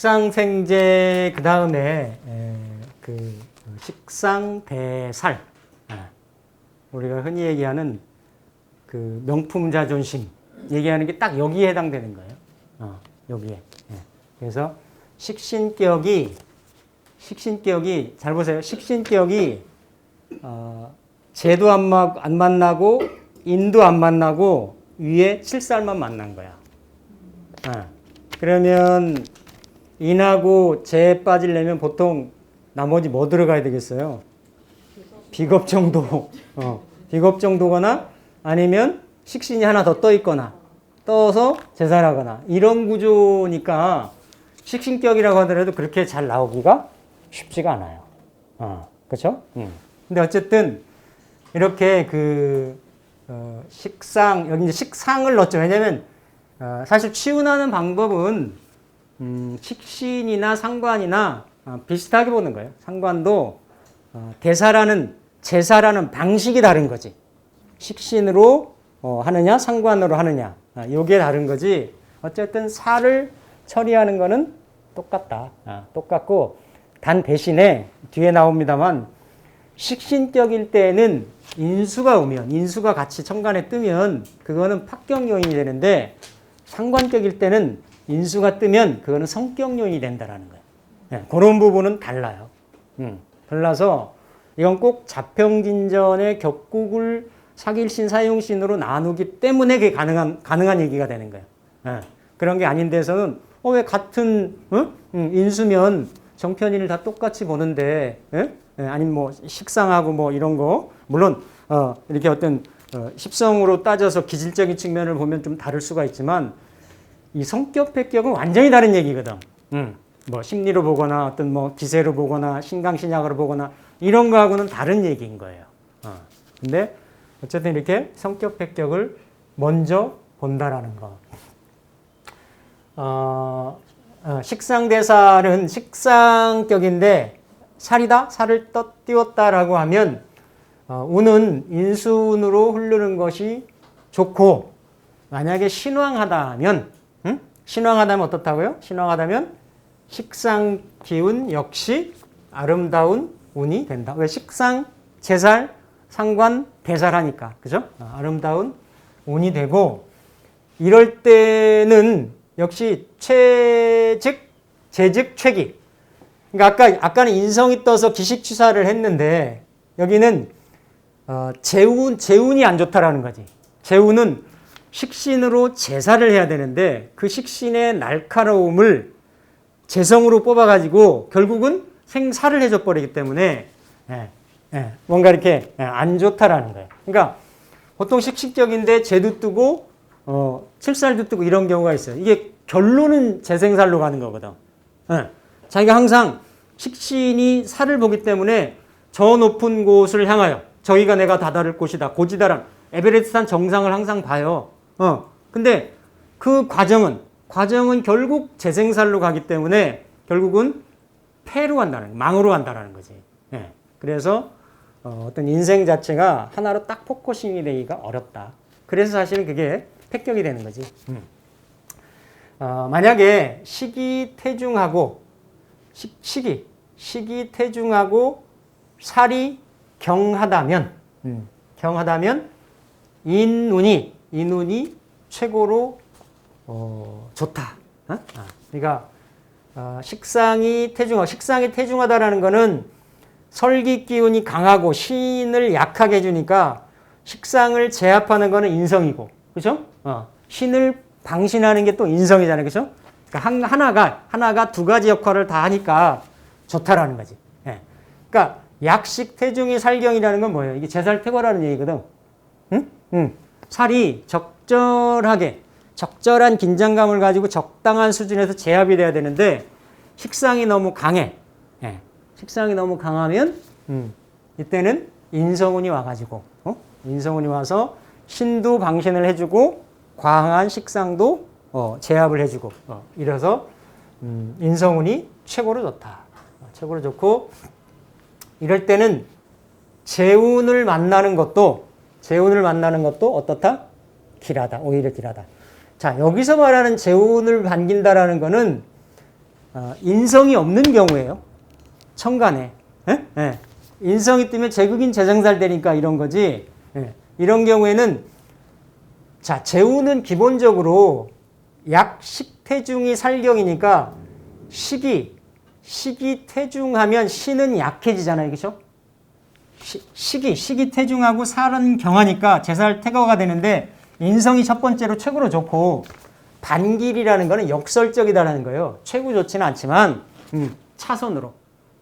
식상생제 그 다음에 그 식상대살 아, 우리가 흔히 얘기하는 그 명품 자존심 얘기하는 게 딱 여기에 해당되는 거예요. 어, 여기에. 예. 그래서 식신격이 식신격이 잘 보세요. 식신격이 어, 재도 안, 마, 안 만나고 인도 안 만나고 위에 칠살만 만난 거야. 아, 그러면 인하고 재 빠지려면 보통 나머지 뭐 들어가야 되겠어요? 비겁 정도. 어, 비겁 정도거나 아니면 식신이 하나 더 떠 있거나 떠서 재살하거나 이런 구조니까 식신격이라고 하더라도 그렇게 잘 나오기가 쉽지가 않아요. 어, 그렇죠? 음. 근데 어쨌든 이렇게 그 어, 식상 여기 이제 식상을 넣었죠. 왜냐면 어, 사실 치운하는 방법은 음, 식신이나 상관이나 어, 비슷하게 보는 거예요. 상관도 어, 대사라는 제사라는 방식이 다른 거지. 식신으로 어, 하느냐 상관으로 하느냐 아, 요게 다른 거지. 어쨌든 살을 처리하는 거는 똑같다. 아, 똑같고 단 대신에 뒤에 나옵니다만 식신격일 때는 인수가 오면 인수가 같이 천간에 뜨면 그거는 합격 요인이 되는데 상관격일 때는 인수가 뜨면 그거는 성격 요인이 된다라는 거예요. 네, 그런 부분은 달라요. 음, 달라서 이건 꼭 자평진전의 격국을 사길신, 사용신으로 나누기 때문에 그게 가능한, 가능한 얘기가 되는 거예요. 예, 그런 게 아닌 데서는, 어, 왜 같은, 어? 음, 인수면 정편인을 다 똑같이 보는데, 예? 예, 아니면 뭐 식상하고 뭐 이런 거, 물론, 어, 이렇게 어떤, 어, 십성으로 따져서 기질적인 측면을 보면 좀 다를 수가 있지만, 이 성격 폐격은 완전히 다른 얘기거든. 음, 뭐 심리로 보거나 어떤 뭐 기세로 보거나 신강신약으로 보거나 이런 거하고는 다른 얘기인 거예요. 어. 근데 어쨌든 이렇게 성격 폐격을 먼저 본다라는 거. 어, 어, 식상대살은 식상격인데 살이다? 살을 떠 띄웠다라고 하면 어, 운은 인수운으로 흐르는 것이 좋고 만약에 신왕하다면 음? 신왕하다면 어떻다고요? 신왕하다면 식상 기운 역시 아름다운 운이 된다. 왜 식상 제살 상관 대살하니까 그죠? 아, 아름다운 운이 되고 이럴 때는 역시 최즉 재즉 최기. 그러니까 아까 아까는 인성이 떠서 기식 취사를 했는데 여기는 어, 재운 재운이 안 좋다라는 거지. 재운은 식신으로 제사를 해야 되는데 그 식신의 날카로움을 재성으로 뽑아가지고 결국은 생사를 해줘 버리기 때문에 예, 예, 뭔가 이렇게 예, 안 좋다라는 거예요. 그러니까 보통 식식적인데 재도 뜨고 어, 칠살도 뜨고 이런 경우가 있어요. 이게 결론은 재생살로 가는 거거든. 예, 자기가 항상 식신이 살을 보기 때문에 저 높은 곳을 향하여 저기가 내가 다다를 곳이다. 고지다란 에베레스트산 정상을 항상 봐요. 어, 근데 그 과정은 과정은 결국 재생살로 가기 때문에 결국은 폐로 간다는 망으로 간다라는 거지. 예. 그래서 어, 어떤 인생 자체가 하나로 딱 포커싱이 되기가 어렵다. 그래서 사실은 그게 폐격이 되는 거지. 음. 어, 만약에 식이 태중하고 식, 식이 식이 태중하고 살이 경하다면 음, 경하다면 인운이 인운이 최고로 어, 좋다. 어? 아, 그러니까 어, 식상이 태중하 식상이 태중하다라는 거는 설기 기운이 강하고 신을 약하게 해주니까 식상을 제압하는 거는 인성이고, 그죠? 어, 신을 방신하는 게 또 인성이잖아요, 그죠? 그러니까 한, 하나가 하나가 두 가지 역할을 다 하니까 좋다라는 거지. 예. 그러니까 약식 태중이 살경이라는 건 뭐예요? 이게 제살 태거라는 얘기거든. 응? 응. 살이 적절하게 적절한 긴장감을 가지고 적당한 수준에서 제압이 돼야 되는데 식상이 너무 강해. 예. 식상이 너무 강하면 음, 이때는 인성운이 와가지고 어? 인성운이 와서 신도 방신을 해주고 과한 식상도 어, 제압을 해주고 어, 이래서 음, 인성운이 최고로 좋다. 어, 최고로 좋고 이럴 때는 재운을 만나는 것도 재운을 만나는 것도 어떻다? 길하다. 오히려 길하다. 자, 여기서 말하는 재운을 반긴다라는 거는 어, 인성이 없는 경우예요. 천간에. 예? 예. 인성이 뜨면 제국인 재생살 되니까 이런 거지. 예. 이런 경우에는 자, 재운은 기본적으로 약 10태중이 살경이니까 식이 식이 태중하면 신은 약해지잖아요. 그렇죠? 시, 식이 식이 태중하고 살은 경하니까 제살 태거가 되는데 인성이 첫 번째로 최고로 좋고 반길이라는 거는 역설적이다라는 거예요. 최고 좋지는 않지만 음, 차선으로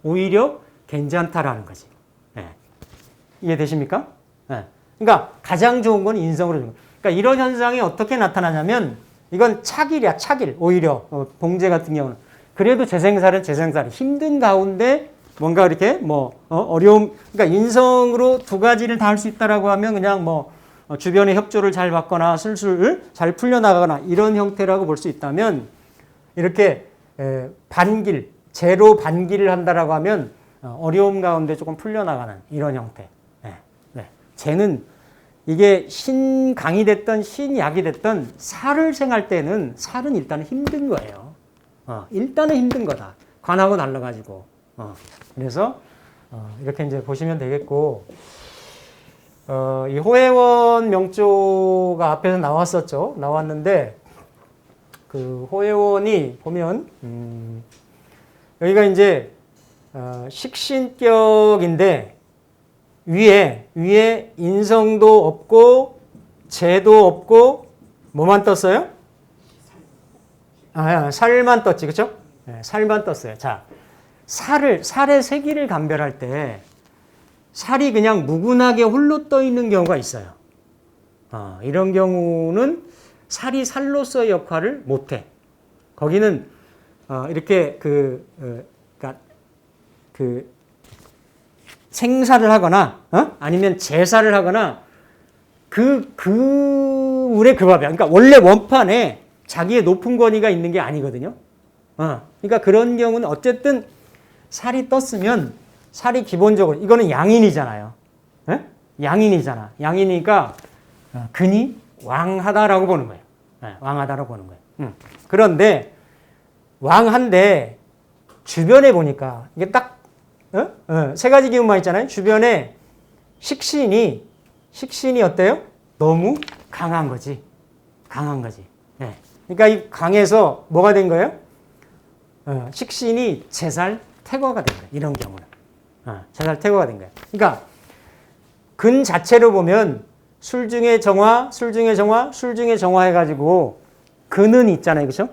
오히려 괜찮다라는 거지. 예. 이해되십니까? 예. 그러니까 가장 좋은 건 인성으로. 그러니까 이런 현상이 어떻게 나타나냐면 이건 차길이야, 차길. 오히려 어, 봉제 같은 경우는 그래도 재생살은 재생살이 힘든 가운데 뭔가 이렇게 뭐 어, 려움 그러니까 인성으로 두 가지를 다 할 수 있다라고 하면 그냥 뭐 어, 주변의 협조를 잘 받거나 술술 잘 풀려나가거나 이런 형태라고 볼 수 있다면 이렇게 에, 반길 제로 반길을 한다라고 하면 어, 어려움 가운데 조금 풀려나가는 이런 형태. 네, 네. 쟤는 이게 신강이 됐던 신약이 됐던 살을 생할 때는 살은 일단은 힘든 거예요. 어, 일단은 힘든 거다. 관하고 달라가지고. 어, 그래서 어, 이렇게 이제 보시면 되겠고, 어, 이 호혜원 명조가 앞에서 나왔었죠. 나왔는데, 그 호혜원이 보면, 음, 여기가 이제, 어, 식신격인데, 위에, 위에 인성도 없고, 재도 없고, 뭐만 떴어요? 아, 살만 떴지, 그쵸? 네, 살만 떴어요. 자, 살을, 살의 세기를 감별할 때, 살이 그냥 무근하게 홀로 떠 있는 경우가 있어요. 어, 이런 경우는 살이 살로서의 역할을 못해. 거기는 어, 이렇게 그, 어, 그러니까 그 생사를 하거나 어? 아니면 제사를 하거나 그, 그 울의 그 밥이야. 그러니까 원래 원판에 자기의 높은 권위가 있는 게 아니거든요. 어, 그러니까 그런 경우는 어쨌든 살이 떴으면 살이 기본적으로 이거는 양인이잖아요. 예? 양인이잖아. 양이니까 어, 근이 왕하다라고 보는 거예요. 예, 왕하다라고 보는 거예요. 음. 그런데 왕한데 주변에 보니까 이게 딱 어? 어, 세 가지 기운만 있잖아요. 주변에 식신이 식신이 어때요? 너무 강한 거지. 강한 거지. 예. 그러니까 이 강해서 뭐가 된 거예요? 어, 식신이 제살 태거가 된 거예요. 이런 경우는. 어, 제살 태거가 된 거예요. 그러니까 근 자체로 보면 술 중에 정화, 술 중에 정화, 술 중에 정화 해가지고 근은 있잖아요. 그렇죠?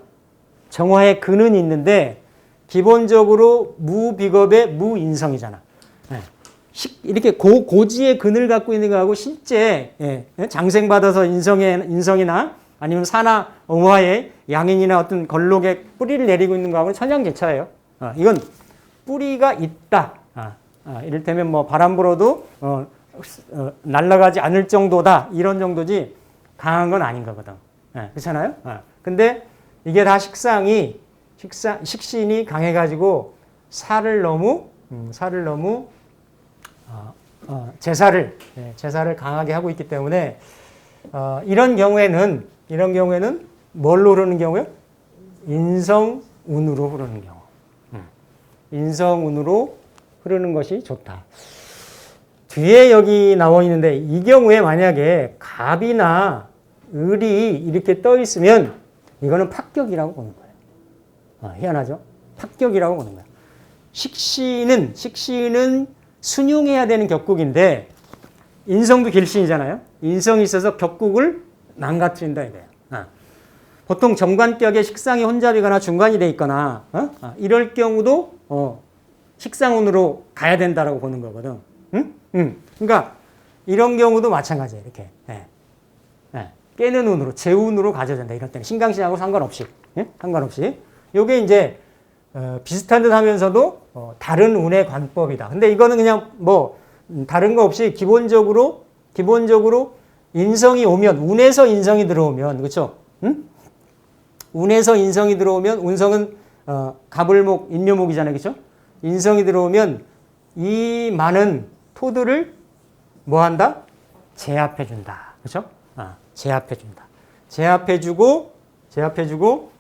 정화의 근은 있는데 기본적으로 무비겁의 무인성이잖아. 예. 식- 이렇게 고, 고지의 근을 갖고 있는 거하고 실제 예, 장생 받아서 인성의 인성이나 아니면 사나 어화의 양인이나 어떤 걸록의 뿌리를 내리고 있는 거하고는 천양제차예요. 어, 이건 뿌리가 있다. 아, 아, 이를테면 뭐 바람 불어도 어, 어, 날아가지 않을 정도다 이런 정도지 강한 건 아닌 거거든. 예, 그렇잖아요. 어. 근데 이게 다 식상이 식상 식신이 강해가지고 살을 너무 음, 살을 너무 어, 어, 제사를 예, 제사를 강하게 하고 있기 때문에 어, 이런 경우에는 이런 경우에는 뭘로 흐르는 경우요? 인성운으로 흐르는 경우. 음. 인성운으로 흐르는 것이 좋다. 뒤에 여기 나와 있는데 이 경우에 만약에 갑이나 을이 이렇게 떠 있으면 이거는 합격이라고 보는 거예요. 어, 희한하죠? 합격이라고 보는 거예요. 식신은 식신은 순용해야 되는 격국인데 인성도 길신이잖아요. 인성이 있어서 격국을 망가뜨린다 이거예요. 어. 보통 정관격에 식상이 혼잡이거나 중간이 돼 있거나 어? 어, 이럴 경우도 어, 식상운으로 가야 된다라고 보는 거거든. 응? 응. 그러니까 이런 경우도 마찬가지예요. 이렇게 예. 예. 깨는 운으로 재운으로 가져야 된다. 이럴 때는 신강신하고 상관없이 예? 상관없이 요게 이제 어, 비슷한 듯 하면서도 어, 다른 운의 관법이다. 근데 이거는 그냥 뭐 음, 다른 거 없이 기본적으로 기본적으로 인성이 오면 운에서 인성이 들어오면 그렇죠? 응? 운에서 인성이 들어오면 운성은 어, 가불목 인묘목이잖아요, 그렇죠? 인성이 들어오면 이 많은 토들을 뭐 한다? 제압해 준다. 그렇죠? 아, 제압해 준다. 제압해 주고 제압해 주고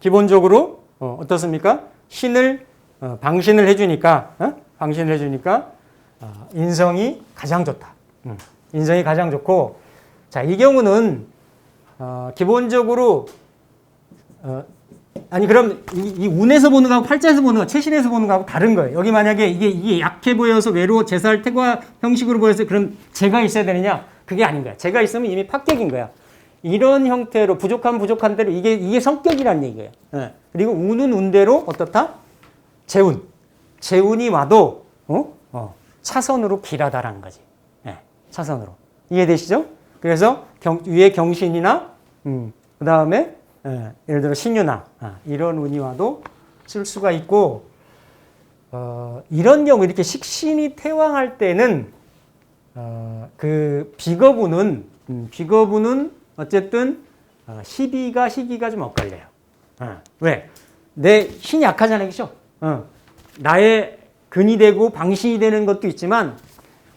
기본적으로 어, 어떻습니까? 신을 어, 방신을 해 주니까 어? 방신을 해 주니까 어, 인성이 가장 좋다. 음, 인성이 가장 좋고 자, 이 경우는 어, 기본적으로 어, 아니 그럼 이, 이 운에서 보는 거하고 팔자에서 보는 거, 채신에서 보는 거하고 다른 거예요. 여기 만약에 이게 이게 약해 보여서 외로워 제살 태과 형식으로 보여서 그럼 제가 있어야 되느냐? 그게 아닌 거야. 제가 있으면 이미 파격인 거야. 이런 형태로 부족한 부족한 대로 이게 이게 성격이란 얘기예요. 예. 그리고 운은 운대로 어떻다? 재운. 재운이 와도 어? 어, 차선으로 길하다라는 거지. 예. 차선으로. 이해되시죠? 그래서 경, 위에 경신이나 음, 그 다음에 예, 예를 들어 신유나 아, 이런 운이 와도 쓸 수가 있고 어, 이런 경우 이렇게 식신이 퇴왕할 때는 어, 그 비거부는 음, 비거부는 어쨌든 어, 시비가 시기가 좀 엇갈려요. 어, 왜? 내 힘이 약하잖아요, 그죠? 어, 나의 근이 되고 방신이 되는 것도 있지만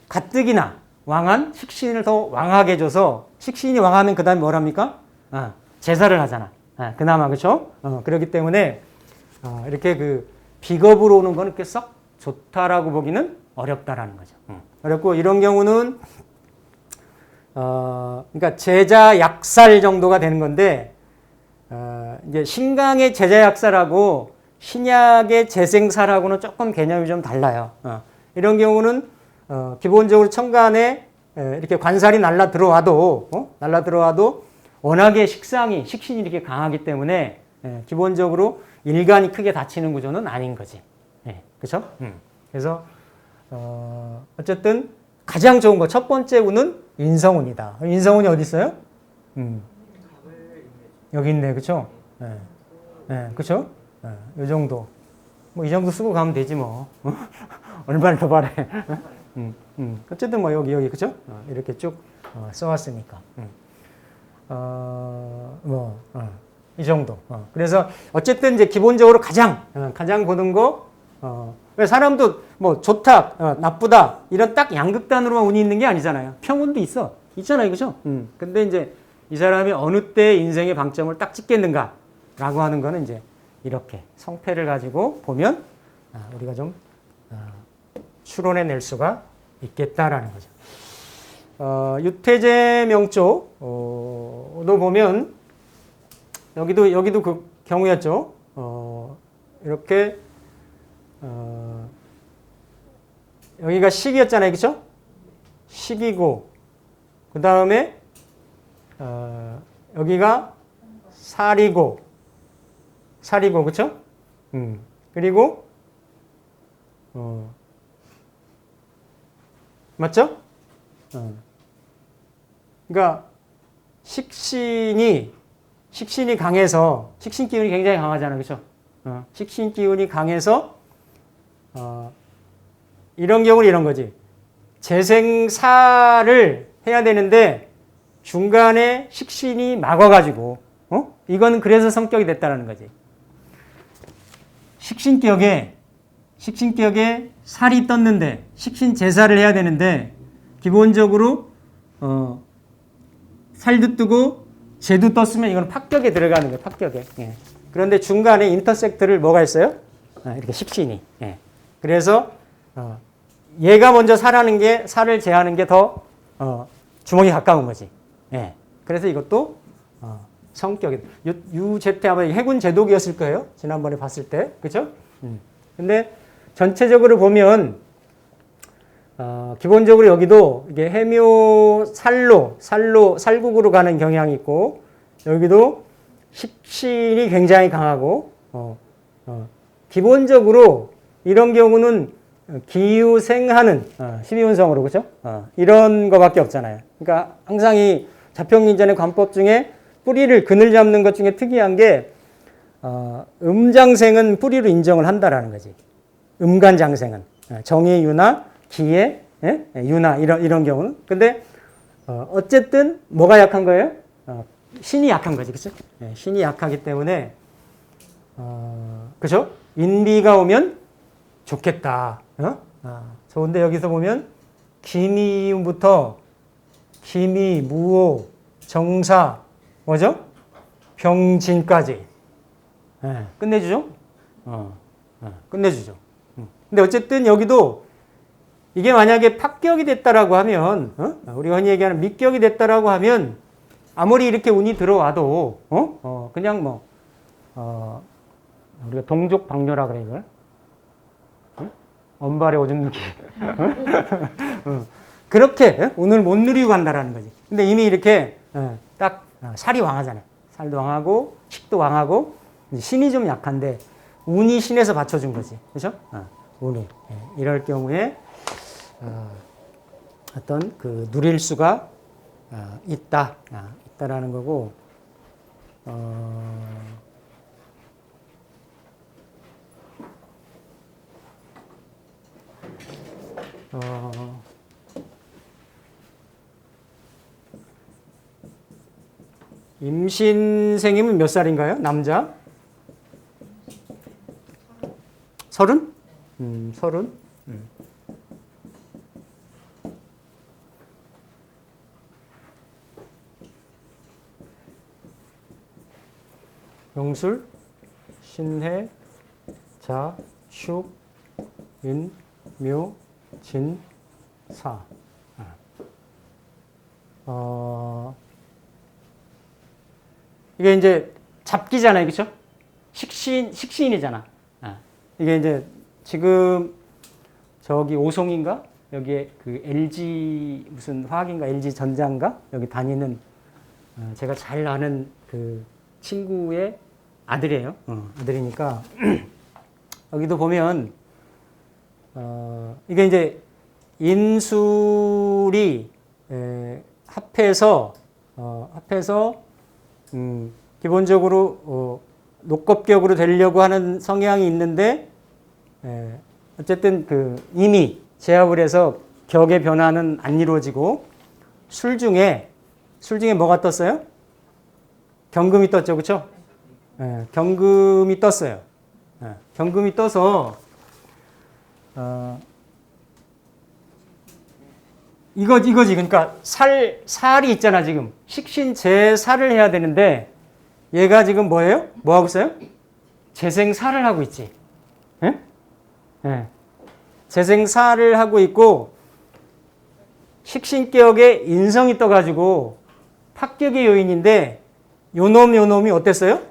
가뜩이나 왕한 식신을 더 왕하게 해줘서 식신이 왕하면 그 다음에 뭘 합니까? 어, 제사를 하잖아. 어, 그나마? 어, 그렇기 때문에 어, 이렇게 그 비겁으로 오는 거는 그렇게 썩 좋다라고 보기는 어렵다라는 거죠. 음. 어렵고 이런 경우는 어, 그러니까 제자 약살 정도가 되는 건데 어, 이제 신강의 제자 약살하고 신약의 재생살하고는 조금 개념이 좀 달라요. 어, 이런 경우는 어, 기본적으로 천간에 에, 이렇게 관살이 날라 들어와도 어? 날라 들어와도 워낙에 식상이 식신이 이렇게 강하기 때문에 예, 기본적으로 일간이 크게 다치는 구조는 아닌 거지. 예, 그렇죠? 그래서 어, 어쨌든 가장 좋은 거 첫 번째 운은 인성운이다. 인성운이 어디 있어요? 음. 여기 있네, 그렇죠? 예, 예, 그렇죠? 예, 이 정도. 뭐 이 정도 쓰고 가면 되지 뭐. 얼마나 더 바래. 음, 음. 어쨌든 뭐 여기 여기 그렇죠? 어, 이렇게 쭉 어, 써왔으니까. 음. 어, 뭐, 어, 이 정도. 어. 그래서 어쨌든 이제 기본적으로 가장, 어, 가장 보는 거, 어, 왜 사람도 뭐 좋다, 어, 나쁘다, 이런 딱 양극단으로만 운이 있는 게 아니잖아요. 평운도 있어. 있잖아요. 그죠? 음. 근데 이제 이 사람이 어느 때 인생의 방점을 딱 찍겠는가 라고 하는 거는 이제 이렇게 성패를 가지고 보면 아, 우리가 좀 어, 추론해 낼 수가 있겠다라는 거죠. 어, 유태제 명조도 보면 여기도 여기도 그 경우였죠. 어, 이렇게 어, 여기가 식이었잖아요, 그렇죠? 식이고 그 다음에 어, 여기가 살이고 살이고 그렇죠? 음, 그리고 어, 맞죠? 어. 그러니까 식신이 식신이 강해서 식신 기운이 굉장히 강하잖아요, 그렇죠? 어, 식신 기운이 강해서 어, 이런 경우는 이런 거지. 재생사를 해야 되는데 중간에 식신이 막아가지고 어? 이건 그래서 성격이 됐다는 거지. 식신격에 식신격에 살이 떴는데 식신 제사를 해야 되는데 기본적으로 어, 살도 뜨고 재도 떴으면 이건 합격에 들어가는 거예요. 합격에. 예. 그런데 중간에 인터섹트를 뭐가 있어요? 아, 이렇게 식신이. 예. 그래서 어, 얘가 먼저 살하는 게 살을 제하는 게더 어, 주먹이 가까운 거지. 예. 그래서 이것도 어, 성격이 유, 유제태 아마 해군 제독이었을 거예요. 지난번에 봤을 때. 음. 근데 전체적으로 보면 어, 기본적으로 여기도 이게 해묘 살로, 살로, 살국으로 가는 경향이 있고, 여기도 식신이 굉장히 강하고, 어, 어, 기본적으로 이런 경우는 기유생하는 어, 12운성으로, 그죠? 어, 이런 거밖에 없잖아요. 그러니까 항상 이 자평인전의 관법 중에 뿌리를, 근을 잡는 것 중에 특이한 게, 어, 음장생은 뿌리로 인정을 한다라는 거지. 음간장생은. 어, 정의 유나 기의 예? 유나 이런 이런 경우는 근데 어, 어쨌든 뭐가 약한 거예요? 어, 신이 약한 거지, 그렇죠? 예, 신이 약하기 때문에 어, 그죠? 인비가 오면 좋겠다. 어? 아, 좋은데 여기서 보면 기미부터 기미, 무오, 정사, 뭐죠? 병진까지. 예, 끝내주죠? 어, 어, 끝내주죠. 음. 근데 어쨌든 여기도 이게 만약에 합격이 됐다라고 하면, 어? 우리 흔히 얘기하는 mit격이 됐다라고 하면, 아무리 이렇게 운이 들어와도, 어? 어, 그냥 뭐, 어, 우리가 동족 방뇨라 그래, 이걸. 어? 언발에 오줌 누기. 어. 그렇게 어? 운을 못 누리고 간다라는 거지. 근데 이미 이렇게 어, 딱 어, 살이 왕하잖아요. 살도 왕하고, 식도 왕하고, 신이 좀 약한데, 운이 신에서 받쳐준 거지. 그죠? 어, 운이. 예, 이럴 경우에, 어, 어떤 그 누릴 수가 어, 있다, 아, 있다라는 거고, 어, 어, 임신생이면 몇 살인가요? 남자? 서른? 음, 서른? 음. 용술, 신해, 자, 슉, 인, 묘, 진, 사. 아. 어, 이게 이제 잡기잖아요, 그렇죠? 식신 식신이잖아. 아. 이게 이제 지금 저기 오송인가 여기에 그 LG 무슨 화학인가 LG 전자인가 여기 다니는 어, 제가 잘 아는 그 친구의 아들이에요. 어, 아들이니까 여기도 보면 어, 이게 이제 인술이 에, 합해서 어, 합해서 음, 기본적으로 어, 녹겁격으로 되려고 하는 성향이 있는데 에, 어쨌든 그 이미 제압을 해서 격의 변화는 안 이루어지고 술 중에 술 중에 뭐가 떴어요? 경금이 떴죠, 그렇죠? 경금이 떴어요. 예, 경금이 떠서 어, 이거 이거지. 그러니까 살 살이 있잖아 지금 식신 제살을 해야 되는데 얘가 지금 뭐예요? 뭐 하고 있어요? 재생살을 하고 있지. 예? 예. 재생살을 하고 있고 식신격에 인성이 떠가지고 합격의 요인인데 요놈 요놈이 어땠어요?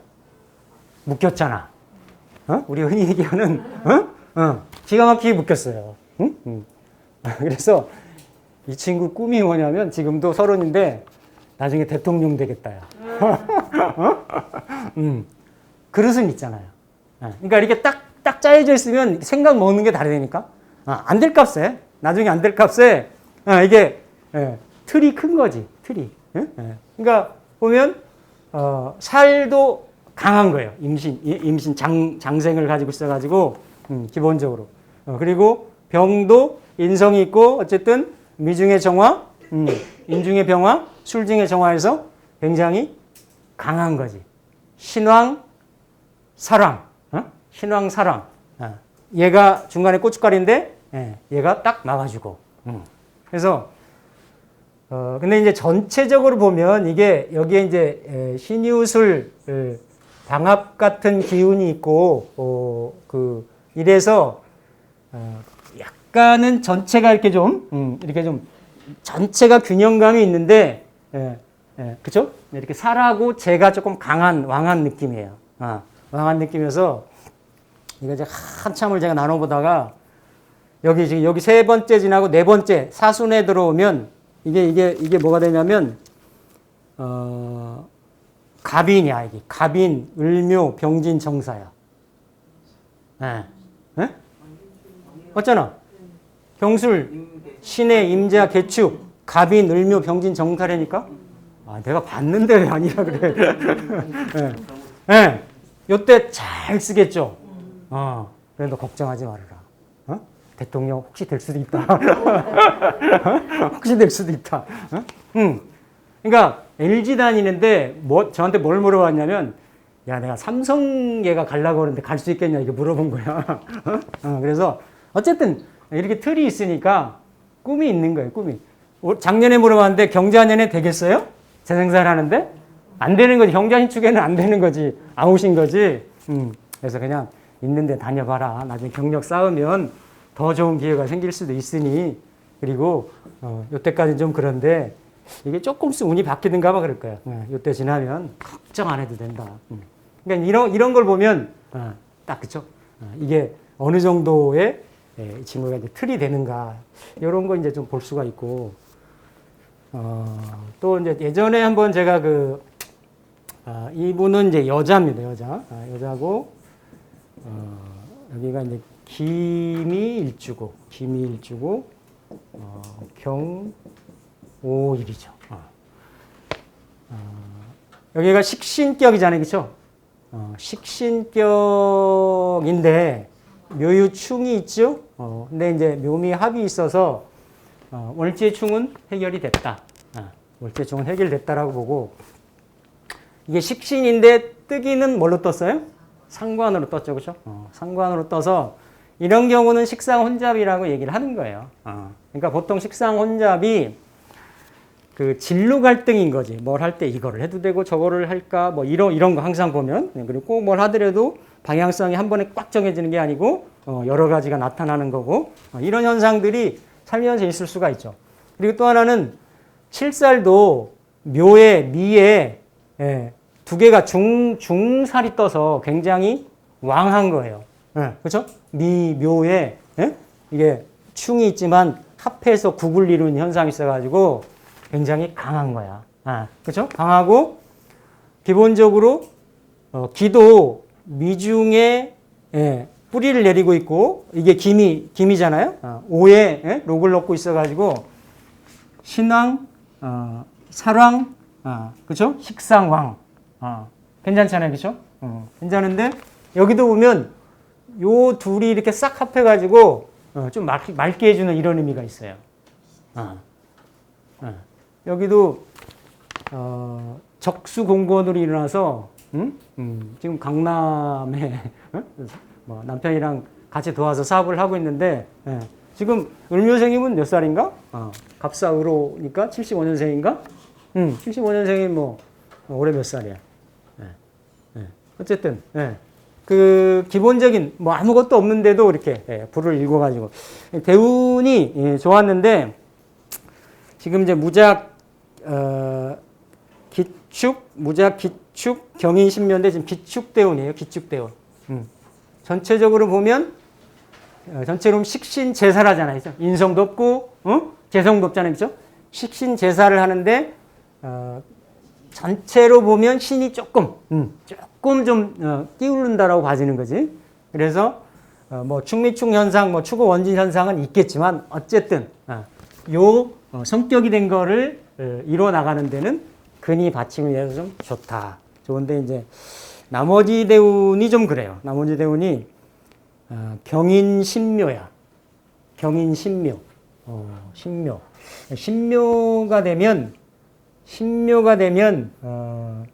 묶였잖아. 어? 우리 흔히 얘기하는 어? 어. 기가 막히게 묶였어요. 응? 응. 그래서 이 친구 꿈이 뭐냐면 지금도 서른인데 나중에 대통령 되겠다. 야. 어? 음. 그릇은 있잖아요. 예. 그러니까 이렇게 딱, 딱 짜여져 있으면 생각 먹는 게 다르다니까. 아, 안될 값에, 나중에 안 될 값에, 아, 이게, 예, 틀이 큰 거지, 틀이. 예? 예. 그러니까 보면, 어, 살도 강한 거예요. 임신, 이- 임신 장, 장생을 가지고 있어가지고, 음, 기본적으로. 어, 그리고 병도 인성이 있고, 어쨌든 미중의 정화, 음, 인중의 병화, 술중의 정화에서 굉장히 강한 거지. 신왕, 사랑, 어? 신왕, 사랑. 어. 얘가 중간에 고춧가루인데, 예, 얘가 딱 막아주고. 음. 그래서, 어, 근데 이제 전체적으로 보면 이게 여기에 이제 에, 신유술, 에, 방압 같은 기운이 있고, 어, 그, 이래서, 어, 약간은 전체가 이렇게 좀, 음, 이렇게 좀, 전체가 균형감이 있는데, 예, 예, 그쵸? 이렇게 살하고 제가 조금 강한, 왕한 느낌이에요. 아, 왕한 느낌이어서, 이거 이제 한참을 제가 나눠보다가, 여기 지금 여기 세 번째 지나고 네 번째 사순에 들어오면, 이게, 이게, 이게 뭐가 되냐면, 어, 갑인이야, 이게. 갑인, 을묘, 병진, 정사야. 예. 예? 어쩌나? 경술, 신의, 임자, 개축, 갑인, 을묘, 병진, 정사라니까? 아, 내가 봤는데 왜 아니라 그래. 예. 예. 요때 잘 쓰겠죠? 어. 그래, 너 걱정하지 말아라. 어? 대통령 혹시 될 수도 있다. 혹시 될 수도 있다. 어? 응. 그러니까 LG 다니는데 뭐 저한테 뭘 물어봤냐면 야 내가 삼성계가 가려고 하는데 갈 수 있겠냐 이렇게 물어본 거야. 어? 어, 그래서 어쨌든 이렇게 틀이 있으니까 꿈이 있는 거예요, 꿈이. 올- 작년에 물어봤는데 경자년에 되겠어요? 재생산 하는데? 안 되는 거지. 경자신 축에는 안 되는 거지. 아웃인 거지. 음. 그래서 그냥 있는데 다녀봐라. 나중에 경력 쌓으면 더 좋은 기회가 생길 수도 있으니. 그리고, 어, 요때까지는 좀 그런데 이게 조금씩 운이 바뀌든가 봐 그럴 거야. 어, 요때 지나면 걱정 안 해도 된다. 음. 그러니까 이런, 이런 걸 보면, 어, 딱 그쵸? 어, 이게 어느 정도의 예, 이 친구가 이제 틀이 되는가. 이런 거 이제 좀 볼 수가 있고, 어, 또 이제 예전에 한번 제가 그, 아, 이분은 이제 여자입니다, 여자. 아, 여자고, 어, 여기가 이제 김이일주고, 김이일주고, 어, 경오일이죠. 어. 어, 여기가 식신격이잖아요, 그쵸? 어, 식신격인데, 묘유충이 있죠? 어, 근데 이제 묘미 합이 있어서, 어, 월제충은 해결이 됐다. 아, 월제충은 해결됐다라고 보고 이게 식신인데 뜨기는 뭘로 떴어요? 상관으로 떴죠, 그렇죠? 어, 상관으로 떠서 이런 경우는 식상 혼잡이라고 얘기를 하는 거예요. 어, 그러니까 보통 식상 혼잡이 그 진로 갈등인 거지. 뭘 할 때 이거를 해도 되고 저거를 할까 뭐 이런 이런 거 항상 보면 네, 그리고 꼭뭘 하더라도 방향성이 한 번에 꽉 정해지는 게 아니고 어, 여러 가지가 나타나는 거고 어, 이런 현상들이 살면서 있을 수가 있죠. 그리고 또 하나는 칠살도 묘에 미에 예, 두 개가 중 중살이 떠서 굉장히 왕한 거예요. 예, 그렇죠? 미 묘에 예? 이게 충이 있지만 합해서 국을 이루는 현상이 있어가지고 굉장히 강한 거야. 아, 그렇죠? 강하고 기본적으로 어, 기도 미중에 예, 뿌리를 내리고 있고 이게 김이 김이잖아요. 어, 오에 예? 록을 넣고 있어가지고 신왕, 어, 살왕, 어, 그렇죠? 식상왕, 어, 괜찮잖아요, 그렇죠? 어, 괜찮은데 여기도 보면 요 둘이 이렇게 싹 합해가지고 어, 좀 맑, 맑게 해주는 이런 의미가 있어요. 어, 어. 여기도 어, 적수 공권으로 일어나서 음? 음, 지금 강남에 어? 뭐 남편이랑 같이 도와서 사업을 하고 있는데 예. 지금 을묘생이면 몇 살인가? 어, 갑사으로니까 75년생인가? 음, 75년생이 뭐 올해 몇 살이야? 예. 예. 어쨌든 예. 그 기본적인 뭐 아무것도 없는데도 이렇게 예, 불을 읽어가지고 대운이 예, 좋았는데 지금 이제 무작 어, 기축 무작 기축 경인 신묘인데 지금 기축 대운이에요. 기축 대운. 음. 전체적으로 보면 어, 전체로 식신 제사라잖아요. 인성도 없고 어? 재성도 없잖아요. 그죠? 식신 제사를 하는데 어, 전체로 보면 신이 조금 음, 조금 좀 어, 끼울른다라고 봐지는 거지. 그래서 어, 뭐 충미충 현상, 뭐 추구 원진 현상은 있겠지만 어쨌든 어, 요 어, 성격이 된 거를 어, 이뤄 나가는 데는 근이 받침이 돼서 좀 좋다. 좋은데 이제 나머지 대운이 좀 그래요. 나머지 대운이 어, 경인 신묘야. 경인 신묘. 어, 신묘. 신묘가 되면 신묘가 되면 어,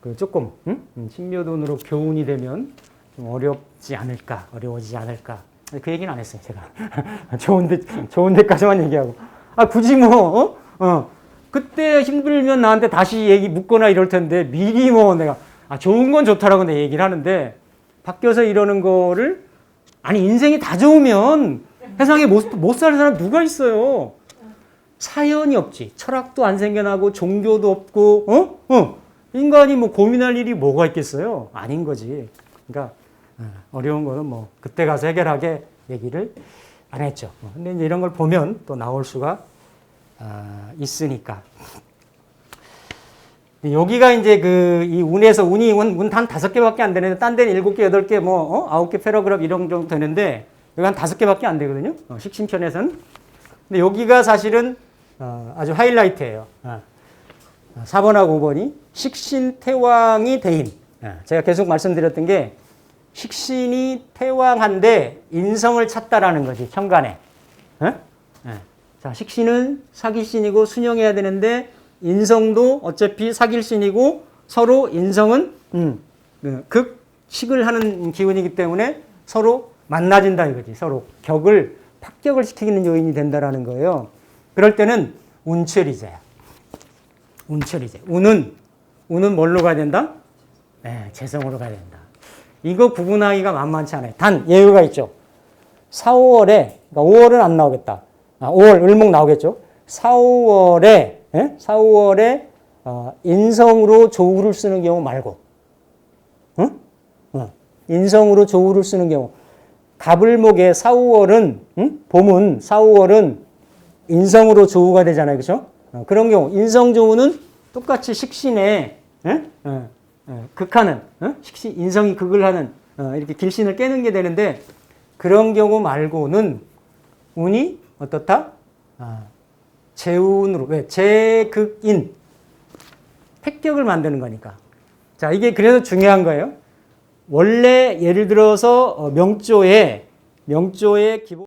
그 조금 응? 음, 신묘 돈으로 교운이 되면 좀 어렵지 않을까, 어려워지지 않을까. 그 얘기는 안 했어요, 제가. 좋은데 좋은 데까지만 얘기하고. 아 굳이 뭐 어? 어. 그때 힘들면 나한테 다시 얘기 묻거나 이럴 텐데 미리 뭐 내가 아 좋은 건 좋다라고 내 얘기를 하는데 바뀌어서 이러는 거를 아니 인생이 다 좋으면 세상에 못 사는 사람 누가 있어요? 사연이 없지. 철학도 안 생겨나고 종교도 없고 어? 어. 인간이 뭐 고민할 일이 뭐가 있겠어요? 아닌 거지. 그러니까 어, 어려운 거는 뭐 그때 가서 해결하게 얘기를 안 했죠. 어, 근데 이제 이런 걸 보면 또 나올 수가 아, 있으니까. 예, 여기가 이제 그, 이 운에서, 운이, 운단 다섯 개밖에 안 되는데, 딴 데는 일곱 개, 여덟 개, 뭐, 어? 아홉 개 패러그랍 이런 정도 되는데, 여기 한 다섯 개밖에 안 되거든요. 어, 식신편에서는. 근데 여기가 사실은, 어, 아주 하이라이트예요 어, 아. 4번하고 5번이 식신 태왕이 대인. 아. 제가 계속 말씀드렸던 게, 식신이 태왕한데 인성을 찾다라는 거지, 천간에. 어? 네. 자, 식신은 사기신이고 순영해야 되는데, 인성도 어차피 사길신이고 서로 인성은 음, 그 극식을 하는 기운이기 때문에 서로 만나진다 이거지. 서로 격을 합격을 시키는 요인이 된다라는 거예요. 그럴 때는 운철이자야. 운철이자. 운은 운은 뭘로 가야 된다? 네, 재성으로 가야 된다. 이거 구분하기가 만만치 않아요. 단 예외가 있죠. 4, 5월에 그러니까 5월은 안 나오겠다. 아, 5월 을목 나오겠죠. 4, 5월에 예? 4, 5월에 어, 인성으로 조우를 쓰는 경우 말고, 응? 어, 인성으로 조우를 쓰는 경우. 갑을목에 4, 5월은 응? 봄은 4, 5월은 인성으로 조우가 되잖아요, 그렇죠? 어, 그런 경우 인성 조우는 똑같이 식신에 예? 극하는 어? 식신 인성이 극을 하는 어, 이렇게 길신을 깨는 게 되는데 그런 경우 말고는 운이 어떻다? 아, 재운으로 왜 재극인 폐격을 만드는 거니까. 자 이게 그래서 중요한 거예요. 원래 예를 들어서 어, 명조에 명조의 기본